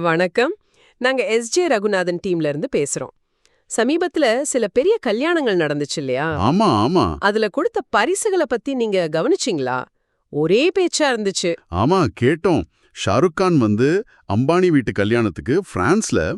வணக்கம். நாங்க எஸ்ஜே ரகுநாதன் டீம்ல இருந்து பேசுறோம். சமீபத்துல சில பெரிய கல்யாணங்கள் நடந்துச்சு இல்லையா? ஆமா ஆமா. அதுல கொடுத்த பரிசுகளை பத்தி நீங்க கவனிச்சிங்களா? ஒரே பேச்சா இருந்துச்சு. ஆமா கேட்டோம். ஷாருக் கான் வந்து அம்பானி வீட்டு கல்யாணத்துக்கு பிரான்ஸ்ல.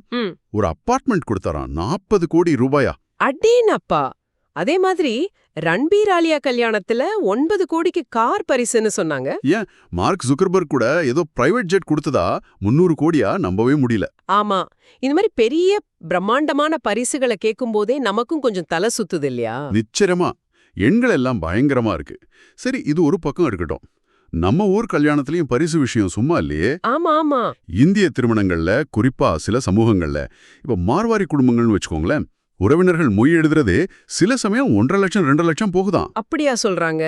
ஒரு அப்பார்ட்மெண்ட் கொடுத்தாராம். நாற்பது கோடி ரூபாயா? அடேனப்பா. அதே மாதிரி ரன்பீர் ஆலியா கல்யாணத்துல ஒன்பது கோடிக்கு கார் பரிசுன்னு சொன்னாங்க. மார்க் ஜுக்கர்பர்க் கூட ஏதோ பிரைவேட் ஜெட் கொடுத்ததா? முன்னூறு கோடியா? நம்பவே முடியல. ஆமா. இந்த மாதிரி பெரிய பிரம்மாண்டமான பரிசுகளை கேட்கும்போதே நமக்கும் கொஞ்சம் தலை சுத்துது இல்லையா? நிச்சயமா. எண்கள் எல்லாம் பயங்கரமா இருக்கு. சரி இது ஒரு பக்கம் இருக்கட்டும். நம்ம ஊர் கல்யாணத்துலயும் பரிசு விஷயம் சும்மா இல்லையே? ஆமா ஆமா. இந்திய திருமணங்கள்ல குறிப்பா சில சமூகங்கள்ல. இப்ப மார்வாரி குடும்பங்கள்னு வச்சுக்கோங்களேன். உறவினர்கள் மொய் எழுதுறதே சில சமயம் ஒன்றரை லட்சம் ரெண்டு லட்சம் போகுதாம் அப்படியா சொல்றாங்க?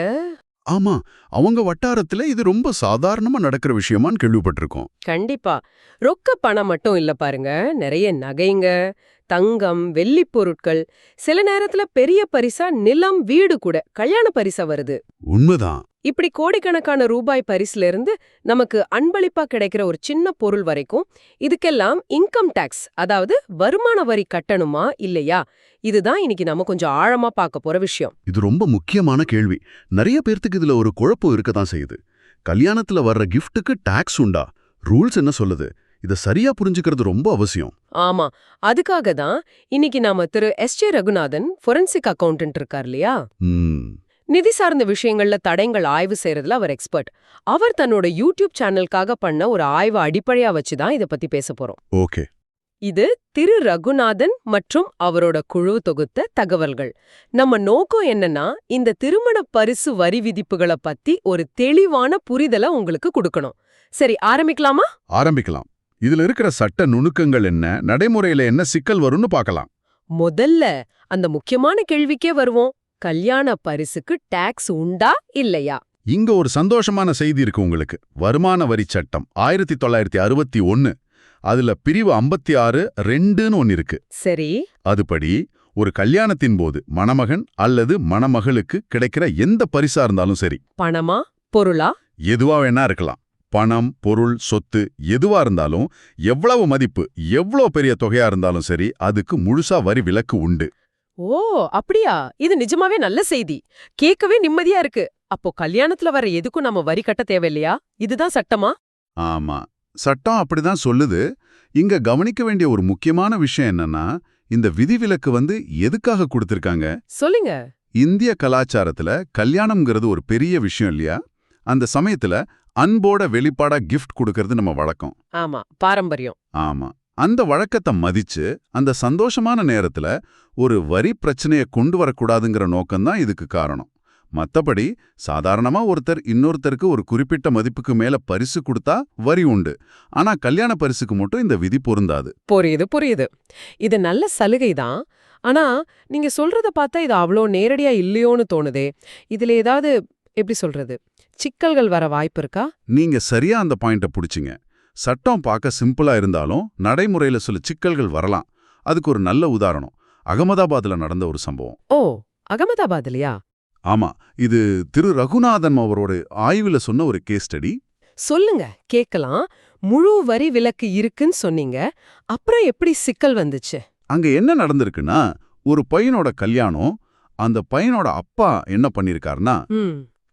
ஆமா அவங்க வட்டாரத்துல இது ரொம்ப சாதாரணமா நடக்கிற விஷயமான்னு கேள்விப்பட்டிருக்கோம். கண்டிப்பா. ரொக்க பணம் மட்டும் இல்ல பாருங்க நிறைய நகைங்க தங்கம் வெள்ளிப் பொருட்கள் சில நேரத்துல பெரிய பரிசா நிலம் வீடு கூட கல்யாண பரிசா வருது. உண்மைதான். இப்படி கோடிக்கணக்கான ரூபாய் பரிசுல இருந்து நமக்கு அன்பளிப்பா கிடைக்கிற ஒரு சின்ன பொருள் வரைக்கும் இதுக்கெல்லாம் இன்கம் டாக்ஸ் அதாவது வருமான வரி கட்டணுமா இல்லையா? இதுதான் இன்னைக்கு நம்ம கொஞ்சம் ஆழமா பார்க்க போற விஷயம். இது ரொம்ப முக்கியமான கேள்வி. நிறைய பேர்த்துக்கு இதுல ஒரு குழப்பம் இருக்கத்தான் செய்யுது. கல்யாணத்துல வர்ற கிஃப்ட்டுக்கு டாக்ஸ் உண்டா? ரூல்ஸ் என்ன சொல்லுது? இத சரியா புரிஞ்சுக்கிறது ரொம்ப அவசியம். ஆமா. அதுக்காக தான் இன்னைக்கு நாம திரு S J Raghunathan forensic accountant இருக்கார் இல்லையா? நிதி சார்ந்த விஷயங்கள்ல தடயங்கள் ஆய்வு செய்யறதுல அவர் எக்ஸ்பர்ட். அவர் தன்னோட யூடியூப் சேனலுக்காக பண்ண ஒரு ஆய்வு அடிப்படையா வச்சு தான் இத பத்தி பேச போறோம். ஓகே. இது திரு ரகுநாதன் மற்றும் அவரோட குழு தொகுத்த தகவல்கள். நம்ம நோக்கம் என்னன்னா இந்த திருமண பரிசு வரி விதிப்புகளை பத்தி ஒரு தெளிவான புரிதலை உங்களுக்கு கொடுக்கணும். சரி ஆரம்பிக்கலாமா? ஆரம்பிக்கலாம். இதுல இருக்கிற சட்ட நுணுக்கங்கள் என்ன? நடைமுறையில என்ன சிக்கல் வரும்னு பார்க்கலாம். முதல்ல அந்த முக்கியமான கேள்விக்கே வருவோம். கல்யாண பரிசுக்கு டாக்ஸ் உண்டா இல்லையா? இங்க ஒரு சந்தோஷமான செய்தி இருக்கு உங்களுக்கு. வருமான வரி சட்டம் ஆயிரத்தி தொள்ளாயிரத்தி அறுபத்தி ஒன்னு. அதுல பிரிவு ஐம்பத்தி ஆறு ரெண்டுன்னு ஒன்னு இருக்கு. சரி. அதுபடி ஒரு கல்யாணத்தின் போது மணமகன் அல்லது மணமகளுக்கு கிடைக்கிற எந்த பரிசா இருந்தாலும் சரி. பணமா? பொருளா? எதுவா வேணா இருக்கலாம். பணம் பொருள் சொத்து எதுவா இருந்தாலும் எவ்வளவு மதிப்பு எவ்வளவு பெரிய தொகையா இருந்தாலும் சரி அதுக்கு முழுசா வரி விலக்கு உண்டு. ஓ அப்படியா? இது நிஜமாவே நல்ல செய்தி. கேட்கவே நிம்மதியா இருக்கு. அப்போ கல்யாணத்துல வர எதுக்கும் நம்ம வரி கட்ட தேவையில்லையா? இதுதான் சட்டமா? ஆமா. சட்டம் அப்படிதான் சொல்லுது. இங்க கவனிக்க வேண்டிய ஒரு முக்கியமான விஷயம் என்னன்னா இந்த விதிவிலக்கு வந்து எதுக்காக கொடுத்திருக்காங்க? சொல்லுங்க. இந்திய கலாச்சாரத்துல கல்யாணம்ங்கிறது ஒரு பெரிய விஷயம் இல்லையா? அந்த சமயத்துல அன்போட வெளிப்பாடா கிஃப்ட் கொடுக்கறது நம்ம வழக்கம். ஆமா பாரம்பரியம். ஆமா. அந்த வழக்கத்தை மதிச்சு அந்த சந்தோஷமான நேரத்துல ஒரு வரி பிரச்சனையை கொண்டு வரக்கூடாதுங்கிற நோக்கம்தான் இதுக்கு காரணம். மத்தபடி சாதாரணமா ஒருத்தர் இன்னொருத்தருக்கு ஒரு குறிப்பிட்ட மதிப்புக்கு மேல பரிசு கொடுத்தா வரி உண்டு. ஆனா கல்யாண பரிசுக்கு மட்டும் இந்த விதி பொருந்தாது. புரியுது புரியுது. இது நல்ல சலுகை தான். ஆனா நீங்க சொல்றத பார்த்தா இது அவ்வளோ நேரடியா இல்லையோன்னு தோணுதே. இதுல ஏதாவது எப்படி சொல்றது? சிக்கல்கள் வர வாய்ப்பு இருக்கா? நீங்க சரியா அந்த பாயிண்ட புடிச்சிங்க. சட்டம் பார்க்க சிம்பிளா இருந்தாலும் நடைமுறையில சில சிக்கல்கள் வரலாம். அதுக்கு ஒரு நல்ல உதாரணம். அகமதாபாத்ல நடந்த ஒரு சம்பவம். ஓ அகமதாபாத்லயா? ஆமா. இது திரு. ரகுநாதன் அவரோட ஆய்வுல சொன்ன ஒரு கேஸ் ஸ்டடி. சொல்லுங்க கேக்கலாம். முழு வரி விலக்கு இருக்குன்னு சொன்னீங்க. அப்புறம் எப்படி சிக்கல் வந்துச்சு? அங்க என்ன நடந்திருக்குன்னா ஒரு பையனோட கல்யாணம் அந்த பையனோட அப்பா என்ன பண்ணிருக்காருன்னா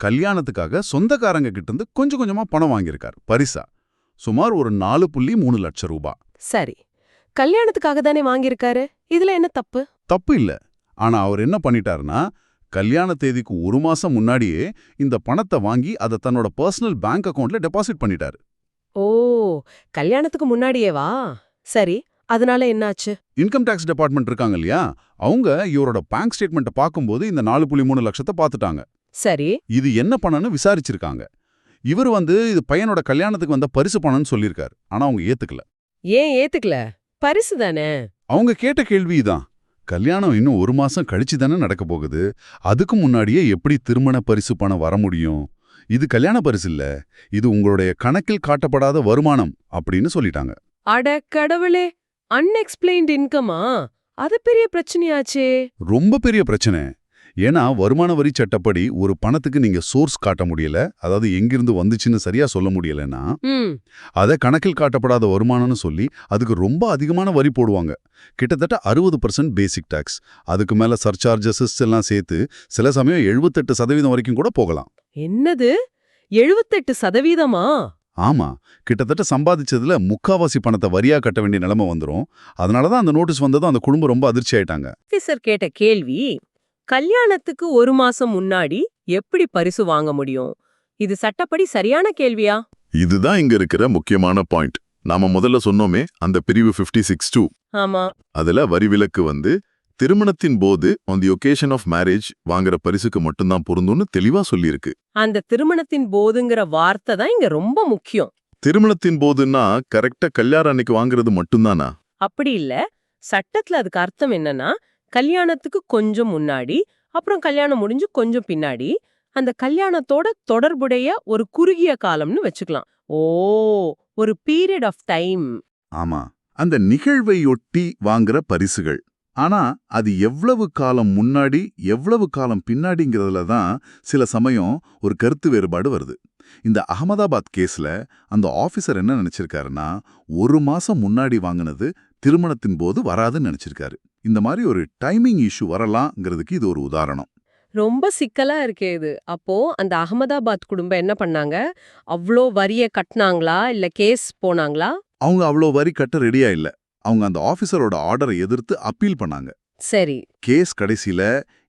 கல்யாணத்துக்காக சொந்தக்காரங்க கிட்ட இருந்து கொஞ்சம் கொஞ்சமா பணம் வாங்கியிருக்கார் பரிசா. சுமார் ஒரு நாலு புள்ளி மூணு லட்சம் ரூபாய் சரி. கல்யாணத்துக்காக தானே வாங்கியிருக்காரு? இதுல என்ன தப்பு? தப்பு இல்ல. ஆனா அவர் என்ன பண்ணிட்டாருன்னா கல்யாண தேதிக்கு ஒரு மாசம் முன்னாடியே இந்த பணத்தை வாங்கி அதை தன்னோட பர்சனல் பேங்க் அக்கவுண்ட்ல டெபாசிட் பண்ணிட்டாரு. ஓ கல்யாணத்துக்கு முன்னாடியே வா சரி அதனால என்னாச்சு? இன்கம் டேக்ஸ் டிபார்ட்மெண்ட் இருக்காங்க இல்லையா? அவங்க இவரோட பேங்க் ஸ்டேட்மெண்ட்டை பார்க்கும்போது இந்த நாலு புள்ளி மூணு லட்சத்தை பார்த்துட்டாங்க. சரி. இது என்ன பணம்னு விசாரிச்சிருக்காங்க. இவர் வந்து இது பையனோட கல்யாணத்துக்கு வந்த பரிசு பணம்னு சொல்லியிருக்காரு. ஆனா அவங்க ஏத்துக்கல. ஏன் ஏத்துக்கல? பரிசு தானே? அவங்க கேட்ட கேள்வி இதான். கல்யாணம் இன்னும் ஒரு மாசம் கழிச்சு தானே நடக்க போகுது. அதுக்கு முன்னாடியே எப்படி திருமண பரிசு பணம் வர முடியும்? இது கல்யாண பரிசு இல்ல. இது உங்களுடைய கணக்கில் காட்டப்படாத வருமானம் அப்படின்னு சொல்லிட்டாங்க. அட கடவுளே! அன்எக்ஸ்பிளைன்ட் இன்கமா? அது பெரிய பிரச்சனையாச்சே. ரொம்ப பெரிய பிரச்சனை. ஏன்னா வருமான வரி சட்டப்படி ஒரு பணத்துக்கு நீங்க சோர்ஸ் காட்ட முடியல. அதாவது எங்கிருந்து வந்துச்சுன்னு சரியா சொல்ல முடியலன்னா அதை கணக்கில் காட்டப்படாத வருமானம்னு சொல்லி அதுக்கு ரொம்ப அதிகமான வரி போடுவாங்க. கிட்டத்தட்ட அறுபது பர்சன்ட் பேசிக் டாக்ஸ் அதுக்கு மேல சர்சார்ஜஸ் எல்லாம் சேர்த்து சில சமயம் எழுபத்தெட்டு சதவீதம் வரைக்கும் கூட போகலாம். என்னது? எழுபத்தெட்டு சதவீதமா? ஆமா. கிட்டத்தட்ட சம்பாதிச்சதுல முக்காவாசி பணத்தை வரியா கட்ட வேண்டிய நிலைமை வந்துரும். அதனால தான் அந்த நோட்டீஸ் வந்ததும் அந்த குடும்பம் ரொம்ப அதிர்ச்சி ஆயிட்டாங்க. கேட்ட கேள்வி கல்யாணத்துக்கு ஒரு மாசம் முன்னாடி எப்படி பரிசு வாங்க முடியும்? இது சட்டப்படி சரியான கேள்வியா? இதுதான் இங்க இருக்கிற முக்கியமான பாயிண்ட். நாம முதல்ல சொன்னோமே அந்த பிரிவு 56 சிக்ஸ் டூ ஆமா. அதுல வரி விலக்கு வந்து திருமணத்தின் போது on the occasion of marriage வாங்குற பரிசுக்கு மட்டும்தான் பொருந்தும்னு தெளிவா சொல்லியிருக்கு. அந்த திருமணத்தின் போதுங்கிற வார்த்தை தான் இங்க ரொம்ப முக்கியம். திருமணத்தின் போதுன்னா கரெக்டா கல்யாணம் அன்னைக்கு வாங்குறது மட்டும்தானா? அப்படி இல்ல. சட்டத்துல அதுக்கு அர்த்தம் என்னன்னா கல்யாணத்துக்கு கொஞ்சம் முன்னாடி அப்புறம் கல்யாணம் முடிஞ்சு கொஞ்சம் பின்னாடி அந்த கல்யாணத்தோட தொடர்புடைய ஒரு குறுகிய காலம்னு வச்சுக்கலாம். ஓ ஒரு பீரியட் ஆஃப் டைம். ஆமா அந்த நிகழ்வையொட்டி வாங்குற பரிசுகள். ஆனா அது எவ்வளவு காலம் முன்னாடி எவ்வளவு காலம் பின்னாடிங்கிறதுல தான் சில சமயம் ஒரு கருத்து வேறுபாடு வருது. இந்த அகமதாபாத் கேஸ்ல அந்த ஆபீசர் என்ன நினைச்சிருக்காருன்னா ஒரு மாசம் முன்னாடி வாங்கினது திருமணத்தின் போது வராதுன்னு நினைச்சிருக்காரு. இந்த மாதிரி ஒரு டைமிங் இஷ்யூ வரலாங்கிறதுக்கு இது ஒரு உதாரணம். ரொம்ப சிக்கலா இருக்கே இது. அப்போ அந்த அகமதாபாத் குடும்பம் என்ன பண்ணாங்க? அவ்ளோ வரிய கட்டினாங்களா? இல்ல கேஸ் போனாங்களா? அவங்க அவ்வளோ வரி கட்ட ரெடியா இல்ல. அவங்க அந்த ஆபீசரோட ஆர்டரை எதிர்த்து அப்பீல் பண்ணாங்க. சரி. கேஸ் கடைசியில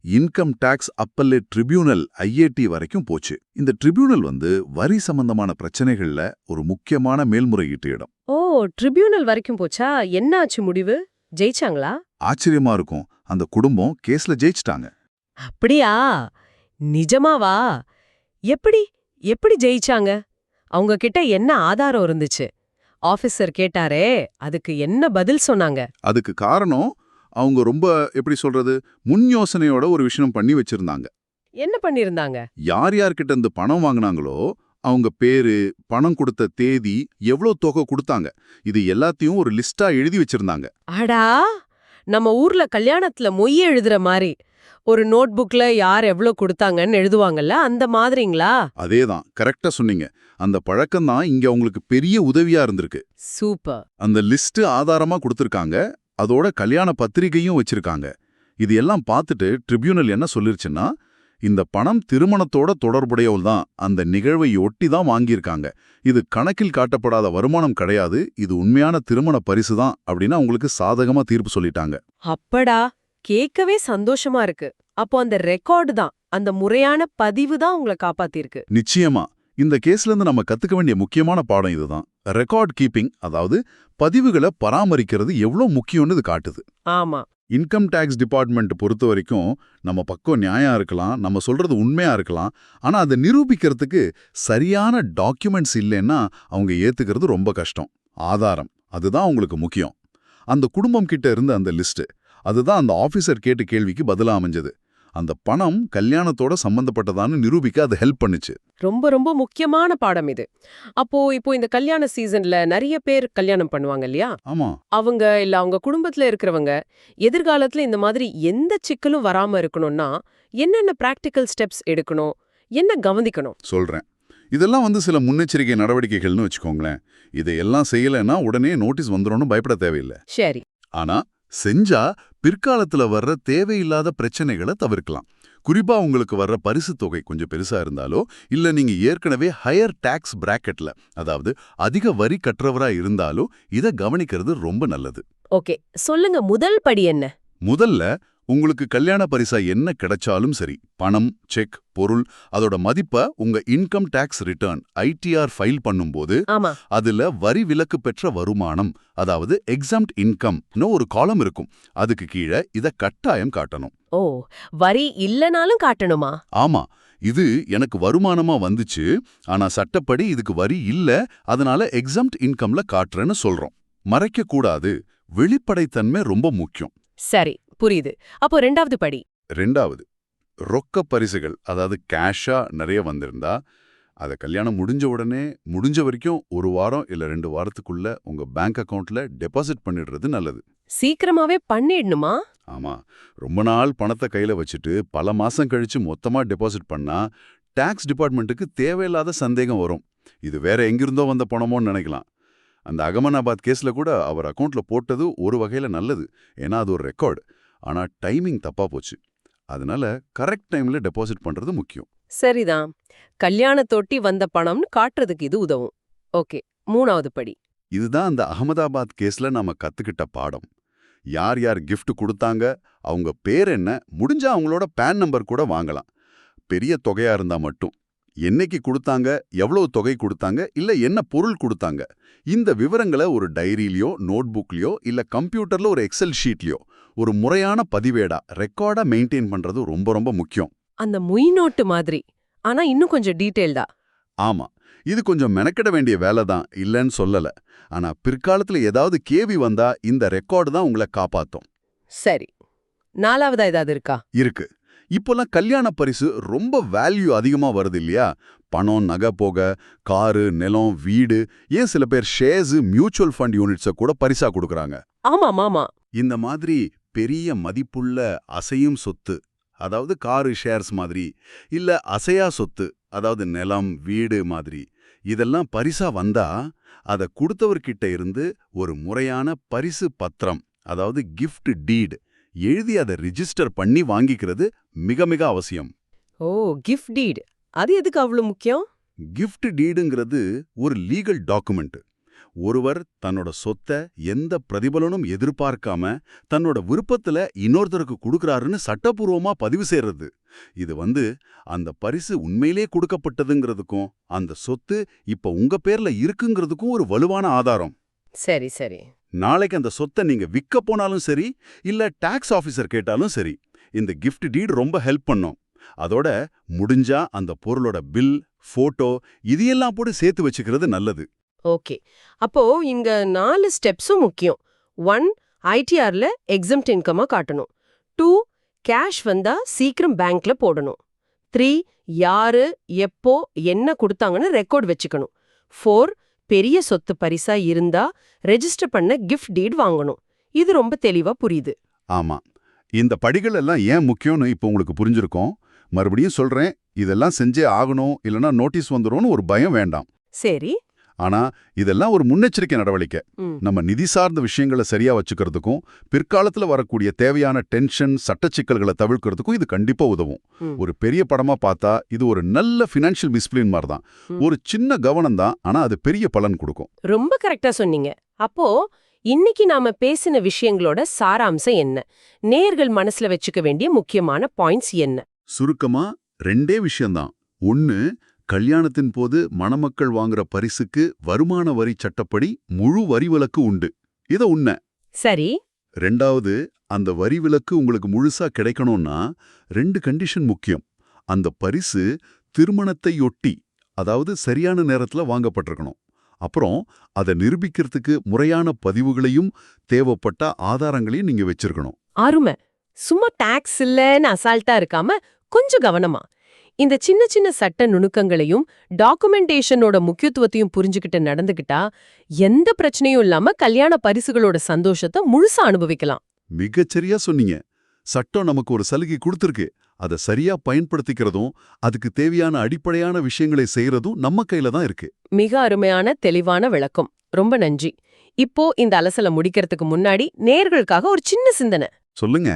income tax appellate tribunal IAT வரைக்கும் போச்சு. இந்த ட்ரிபியூனல் வந்து வரி சம்பந்தமான பிரச்சனைகள்ல ஒரு முக்கியமான மேல்முறையீட்டு இடம். ஓ ட்ரிபியூனல் வரைக்கும் போச்சா? என்ன ஆச்சு முடிவு? ஜெயிச்சாங்களா? ஆச்சரியமா இருக்கும். அந்த குடும்பம் கேஸ்ல ஜெயிச்சிட்டாங்க. அப்படியா? நிஜமாவா? எப்படி எப்படி ஜெயிச்சாங்க? அவங்க கிட்ட என்ன ஆதாரம் இருந்துச்சு? ஆபீசர் கேட்டாரே அதுக்கு என்ன பதில் சொன்னாங்க? அதுக்கு காரணம் அவங்க ரொம்ப எப்படி சொல்றது முன் யோசனையோட ஒரு விஷயம் பண்ணி வச்சிருந்தாங்க. என்ன பண்ணிருந்தாங்க? யார் யார்கிட்ட இருந்து பணம் வாங்குனாங்களோ அவங்க பேரு பணம் கொடுத்த தேதி எவ்வளோ தொகை கொடுத்தாங்க? இது எல்லாத்தையும் ஒரு லிஸ்டா எழுதி வச்சிருந்தாங்க. அடா! நம்ம ஊர்ல கல்யாணத்துல மொய் எழுதுற மாதிரி ஒரு நோட் புக்ல யார் எவ்ளோ கொடுத்தாங்கன்னு எழுதுவாங்கல்ல அந்த மாதிரிங்களா? அதேதான். கரெக்டா சொன்னீங்க. அந்த பழக்கம் தான் இங்க அவங்களுக்கு பெரிய உதவியா இருந்திருக்கு. சூப்பர். அந்த லிஸ்ட் ஆதாரமா கொடுத்திருக்காங்க. அதோட கல்யாண பத்திரிகையும் வச்சிருக்காங்க. இது எல்லாம் பார்த்துட்டு ட்ரிபியூனல் என்ன சொல்லிருச்சுன்னா இந்த பணம் திருமணத்தோட தொடர்புடையவள் தான். அந்த நிகழ்வை ஒட்டி தான் வாங்கியிருக்காங்க. இது கணக்கில் காட்டப்படாத வருமானம் கிடையாது. இது உண்மையான திருமண பரிசு தான் அப்படின்னு அவங்களுக்கு சாதகமா தீர்ப்பு சொல்லிட்டாங்க. அப்படா கேட்கவே சந்தோஷமா இருக்கு. அப்போ அந்த ரெக்கார்டு தான் அந்த முறையான பதிவு தான் உங்களை காப்பாத்திருக்கு. நிச்சயமா. இந்த கேஸ்ல இருந்து நம்ம கத்துக்க வேண்டிய முக்கியமான பாடம் இதுதான் ரெக்கார்ட் கீப்பிங் அதாவது பதிவுகளை பராமரிக்கிறது எவ்வளோ முக்கியம்னு இது காட்டுது. ஆமா. இன்கம் டேக்ஸ் டிபார்ட்மெண்ட் பொறுத்த வரைக்கும் நம்ம பக்கம் நியாயம் இருக்கலாம் நம்ம சொல்றது உண்மையா இருக்கலாம். ஆனா அதை நிரூபிக்கிறதுக்கு சரியான டாக்குமெண்ட்ஸ் இல்லைன்னா அவங்க ஏற்றுக்கிறது ரொம்ப கஷ்டம். ஆதாரம். அதுதான் அவங்களுக்கு முக்கியம். அந்த குடும்பம் கிட்ட இருந்த அந்த லிஸ்ட் அதுதான் அந்த ஆஃபீஸர் கேட்ட கேள்விக்கு பதிலா அமைஞ்சது. அந்த பணம் கல்யாணத்தோட சம்பந்தப்பட்டதான்னு நிரூபிக்க அது ஹெல்ப் பண்ணுச்சு. ரொம்ப ரொம்ப முக்கியமான பாடம் இது. அப்போ இப்போ இந்த கல்யாண சீசன்ல நிறைய பேர் கல்யாணம் பண்ணுவாங்க இல்லையா? ஆமா. அவங்க இல்ல அவங்க குடும்பத்துல இருக்கிறவங்க எதிர்காலத்துல இந்த மாதிரி எந்த சிக்கலும் வராம இருக்கணும்னா என்னென்ன பிராக்டிக்கல் ஸ்டெப்ஸ் எடுக்கணும்? என்ன கவனிக்கணும்? சொல்றேன். இதெல்லாம் வந்து சில முன்னெச்சரிக்கை நடவடிக்கைகள்னு வச்சுக்கோங்களேன். இதையெல்லாம் செய்யலைன்னா உடனே நோட்டீஸ் வந்துரும்னு பயப்பட தேவையில்லை. சரி. ஆனா செஞ்சா பிற்காலத்துல வர்ற தேவையில்லாத பிரச்சனைகளை தவிர்க்கலாம். குறிப்பா உங்களுக்கு வர்ற பரிசு தொகை கொஞ்சம் பெருசா இருந்தாலோ இல்ல நீங்க ஏற்கனவே ஹையர் டாக்ஸ் பிராக்கெட்ல அதாவது அதிக வரி கற்றவரா இருந்தாலோ இத கவனிக்கிறது ரொம்ப நல்லது. ஓகே சொல்லுங்க முதல் படி என்ன? முதல்ல உங்களுக்கு கல்யாண பரிசா என்ன கிடைச்சாலும் சரி பணம் செக் பொருள் அதோட மதிப்ப உங்க income tax return ITR file பண்ணும்போது அதுல வரி விலக்கு பெற்ற வருமானம் அதாவது எக்ஸாம்ட் இன்கம்னு ஒரு காலம் இருக்கும். அதுக்கு கீழே இத கட்டாயம் காட்டணும். ஓ வரி இல்லனாலும் காட்டணுமா? ஆமா இது எனக்கு வருமானமா வந்துச்சு ஆனா சட்டப்படி இதுக்கு வரி இல்ல அதனால எக்ஸாம்ட் இன்கம்ல காட்டுறேன்னு சொல்றோம். மறைக்க கூடாது வெளிப்படைத்தன்மை ரொம்ப முக்கியம். சரி புரியுது. அப்போ ரெண்டாவது படி. ரெண்டாவது ரொக்க பரிசுகள் அதாவது கேஷா நிறைய வந்திருந்தா அதை கல்யாணம் முடிஞ்ச உடனே முடிஞ்ச வரைக்கும் ஒரு வாரம் இல்ல ரெண்டு வாரத்துக்குள்ள உங்க பேங்க் அக்கவுண்ட்ல டெபாசிட் பண்ணிடுறது நல்லது. சீக்கிரமாவே பண்ணிடணுமா? ஆமா. ரொம்ப நாள் பணத்தை கையில வச்சுட்டு பல மாசம் கழிச்சு மொத்தமா டெபாசிட் பண்ணா டாக்ஸ் டிபார்ட்மெண்ட்டுக்கு தேவையில்லாத சந்தேகம் வரும். இது வேற எங்கிருந்தோ வந்த பணமோன்னு நினைக்கலாம். அந்த அகமனாபாத் கேஸ்ல கூட அவர் அக்கவுண்ட்ல போட்டது ஒரு வகையில நல்லது. ஏன்னா அது ஒரு ரெக்கார்டு ஆனா டைமிங் தப்பா போச்சு. அதனால கரெக்ட் டைம்ல டெபாசிட் பண்றது முக்கியம். சரிதான். கல்யாணத்தொட்டி வந்த பணம்னு காட்டுறதுக்கு இது உதவும். ஓகே மூணாவது படி. இதுதான் அந்த அகமதாபாத் கேஸ்ல நாம கத்துக்கிட்ட பாடம். யார் யார் gift கொடுத்தாங்க அவங்க பேர் என்ன முடிஞ்சா அவங்களோட பேன் நம்பர் கூட வாங்கலாம். பெரிய தொகையா இருந்தா மட்டும். என்னைக்கு கொடுத்தாங்க எவ்வளவு தொகை கொடுத்தாங்க இல்ல என்ன பொருள் கொடுத்தாங்க. இந்த விவரங்களை ஒரு டைரியிலயோ நோட்புக்லயோ இல்ல கம்ப்யூட்டர்ல ஒரு எக்ஸல் ஷீட்லயோ ஒரு முறையான பதிவேடா. ரெக்கார்டா மெயின்டைன் பண்றது ரொம்ப ரொம்ப முக்கியம். அந்த மொய் நோட்டு மாதிரி. ஆனா இன்னும் கொஞ்சம் டீட்டெயில்டா ஆமா. இது கொஞ்சம் மெனக்கிட வேண்டிய வேலை தான். இல்லைன்னு சொல்லல. ஆனா பிற்காலத்துல ஏதாவது கேவி வந்தா இந்த ரெக்கார்டு தான் உங்களை காப்பாத்தும். சரி. நாலாவதா ஏதாவது இருக்கா? இருக்கு. இப்போலாம் கல்யாண பரிசு ரொம்ப வேல்யூ அதிகமா வருது இல்லையா? பணம் நகை போக காரு நிலம் வீடு. ஏன் சில பேர் ஷேர்ஸ் மியூச்சுவல் ஃபண்ட் யூனிட்ஸை கூட பரிசா கொடுக்கறாங்க? ஆமா மாமா இந்த மாதிரி பெரிய மதிப்புள்ள அசையும் சொத்து அதாவது காரு ஷேர்ஸ் மாதிரி இல்ல அசையா சொத்து அதாவது நிலம் வீடு மாதிரி இதெல்லாம் பரிசா வந்தா அத கொடுத்தவர்கிட்ட இருந்து ஒரு முறையான பரிசு பத்திரம் அதாவது கிஃப்ட் டீட் எழுதி அதை ரிஜிஸ்டர் பண்ணி வாங்கிக்கிறது மிக மிக அவசியம். ஓ கிஃப்ட் டீட் அது எதுக்கு அவ்வளவு முக்கியம்? கிஃப்ட் டீடுங்கிறது ஒரு லீகல் டாக்குமெண்ட் ஒருவர் தன்னோட சொத்தை எந்த பிரதிபலனும் எதிர்பார்க்காம தன்னோட விருப்பத்துல இன்னொருத்தருக்கு கொடுக்கறாருன்னு சட்டப்பூர்வமா பதிவு செய்யறது இது வந்து அந்த பரிசு உண்மையிலே கொடுக்கப்பட்டதுங்கிறதுக்கும் அந்த சொத்து இப்ப உங்க பேர்ல இருக்குங்கிறதுக்கும் ஒரு வலுவான ஆதாரம். சரி சரி. நாளைக்கு அந்த சொத்தை நீங்க விற்க போனாலும் சரி இல்ல டாக்ஸ் ஆபீசர் கேட்டாலும் சரி இந்த gift டீட் ரொம்ப ஹெல்ப் பண்ணும். அதோட முடிஞ்சா அந்த பொருளோட பில் போட்டோ இதையெல்லாம் போட்டு சேர்த்து வச்சுக்கிறது நல்லது. ஓகே. அப்போ இங்க நாலு ஸ்டெப்ஸும் முக்கியம். ஒன் ஐடிஆர்ல எக்ஸம்ட் இன்கமா காட்டணும். டூ கேஷ் வந்தா சீக்கிரம் பேங்க்ல போடணும். த்ரீ யாரு எப்போ என்ன கொடுத்தாங்கன்னு ரெக்கார்ட் வச்சுக்கணும். ஃபோர் பெரிய சொத்து பரிசா இருந்தா ரெஜிஸ்டர் பண்ண கிஃப்ட் டீட் வாங்கணும். இது ரொம்ப தெளிவா புரியுது. ஆமா. இந்த படிகள் எல்லாம் ஏன் முக்கியம்னு இப்போ உங்களுக்கு புரிஞ்சிருக்கும். மறுபடியும் சொல்றேன் இதெல்லாம் செஞ்சே ஆகணும் இல்லனா நோட்டீஸ் வந்துரும்னு ஒரு பயம் வேண்டாம். சரி. ஆனா இதெல்லாம் ஒரு முன்னெச்சரிக்கை நடவடிக்கை. நம்ம நிதி சார்ந்த விஷயங்களை சரியா வச்சுக்கிறதுக்கும் பிற்காலத்துல வரக்கூடிய தேவையான டென்ஷன் சட்டச்சிக்கல்களை தவிர்க்கிறதுக்கும் இது கண்டிப்பா உதவும். ஒரு பெரிய படமா பார்த்தா இது ஒரு நல்ல ஃபினான்ஷியல் டிசிப்ளின் மாதிரி தான். ஒரு சின்ன கவனம் தான் ஆனா அது பெரிய பலன் கொடுக்கும். ரொம்ப கரெக்டா சொன்னீங்க. அப்போ இன்னைக்கு நாம பேசின விஷயங்களோட சாராம்சம் என்ன? நேர்கள் மனசுல வச்சுக்க வேண்டிய முக்கியமான பாயிண்ட்ஸ் என்ன? சுருக்கமா ரெண்டே விஷயம்தான். ஒன்னு கல்யாணத்தின் போது மணமக்கள் வாங்குற பரிசுக்கு வருமான வரி சட்டப்படி முழு வரி விலக்கு உண்டு. இத உண்மை சரி. ரெண்டாவது அந்த வரி விலக்கு உங்களுக்கு முழுசா கிடைக்கணும்னா ரெண்டு கண்டிஷன் முக்கியம். அந்த பரிசு திருமணத்தையொட்டி அதாவது சரியான நேரத்துல வாங்கப்பட்டிருக்கணும். அப்புறம் அதை நிரூபிக்கிறதுக்கு முறையான பதிவுகளையும் தேவைப்பட்ட ஆதாரங்களையும் நீங்க வச்சிருக்கணும். அருமை. சும்மா டாக்ஸ் இல்லன்னு அசால்ட்டா இருக்காம கொஞ்சம் கவனமா. இந்த சின்ன சின்ன சட்ட நுணுக்கங்களையும் டாக்குமெண்டேஷனோட முக்கியத்துவத்தையும் புரிஞ்சுக்கிட்டு நடந்துக்கிட்டா எந்த பிரச்சனையும் இல்லாம கல்யாண பரிசுகளோட சந்தோஷத்தை முழுசா அனுபவிக்கலாம். மிகச்சரியா சொன்னீங்க. சட்டம் நமக்கு ஒரு சலுகை கொடுத்திருக்கு. அதை சரியா பயன்படுத்திக்கிறதும் அதுக்கு தேவையான அடிப்படையான விஷயங்களை செய்யறதும் நம்ம கையில தான் இருக்கு. மிக அருமையான தெளிவான விளக்கம். ரொம்ப நன்றி. இப்போ இந்த அலசலை முடிக்கிறதுக்கு முன்னாடி நேர்களுக்காக ஒரு சின்ன சிந்தனை. சொல்லுங்க.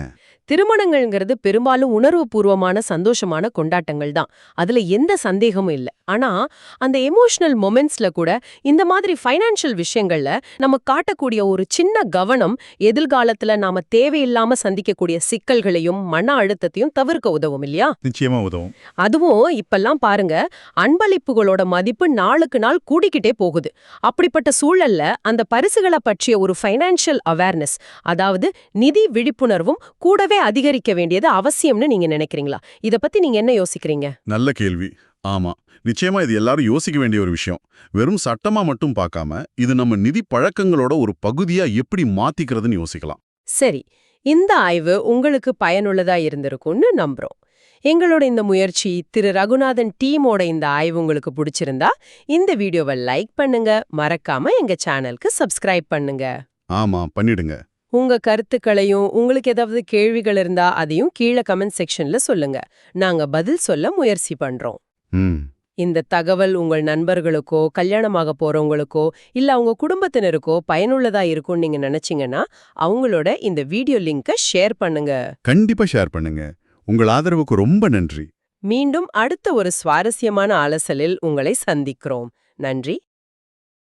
திருமணங்கள்ங்கிறது பெரும்பாலும் உணர்வுபூர்வமான சந்தோஷமான கொண்டாட்டங்கள் தான். அதுல எந்த சந்தேகமும் இல்ல. ஆனா அந்த எமோஷனல் மொமெண்ட்ஸ்ல கூட இந்த மாதிரி ஃபைனான்ஷியல் விஷயங்கள்ல நம்ம காட்டக்கூடிய ஒரு சின்ன கவனம் எதிர்காலத்துல நாம தேவையில்லாம சந்திக்கக்கூடிய சிக்கல்களையும் மன அழுத்தத்தையும் தவிர்க்க உதவும் இல்லையா? நிச்சயமா உதவும். அதுவும் இப்பெல்லாம் பாருங்க அன்பளிப்புகளோட மதிப்பு நாளுக்கு நாள் கூடிக்கிட்டே போகுது. அப்படிப்பட்ட சூழல்ல அந்த பரிசுகளை பற்றிய ஒரு ஃபைனான்ஷியல் அவேர்னஸ் அதாவது நிதி விழிப்புணர்வும் கூடவே அதிகரிக்க வேண்டியது அவசியம்னு நீங்க நினைக்கிறீங்களா? இத பத்தி நீங்க என்ன யோசிக்கிறீங்க? நல்ல கேள்வி. ஆமா. நிச்சயமா இது எல்லாரும் யோசிக்க வேண்டிய ஒரு விஷயம். வெறும் சட்டமா மட்டும் பார்க்காம இது நம்ம நிதி பழக்கங்களோட ஒரு பகுதியா எப்படி மாத்திக்கிறதுன்னு யோசிக்கலாம். சரி. இந்த ஆய்வு உங்களுக்கு பயனுள்ளதா இருந்திருக்கும்னு நம்புறோம். எங்களோட இந்த முயற்சி திரு. ரகுநாதன் டீமோட இந்த ஆய்வு உங்களுக்கு பிடிச்சிருந்தா இந்த வீடியோவை லைக் பண்ணுங்க. மறக்காம எங்க சேனலுக்கு சப்ஸ்கிரைப் பண்ணுங்க. ஆமா பண்ணிடுங்க. உங்க கருத்துக்களையும் உங்களுக்கு ஏதாவது கேள்விகள் இருந்தா அதையும் கீழே கமெண்ட் செக்ஷன்ல சொல்லுங்க. நாங்க பதில் சொல்ல முயற்சி பண்றோம். இந்த தகவல் உங்கள் நண்பர்களுக்கோ கல்யாணமாக போறவங்களுக்கோ இல்ல அவங்க குடும்பத்தினருக்கோ பயனுள்ளதா இருக்கும்னு நீங்க நினைச்சீங்கன்னா அவங்களோட இந்த வீடியோ லிங்கை ஷேர் பண்ணுங்க. கண்டிப்பா ஷேர் பண்ணுங்க. உங்கள் ஆதரவுக்கு ரொம்ப நன்றி. மீண்டும் அடுத்த ஒரு சுவாரஸ்யமான அலசலில் உங்களை சந்திக்கிறோம். நன்றி.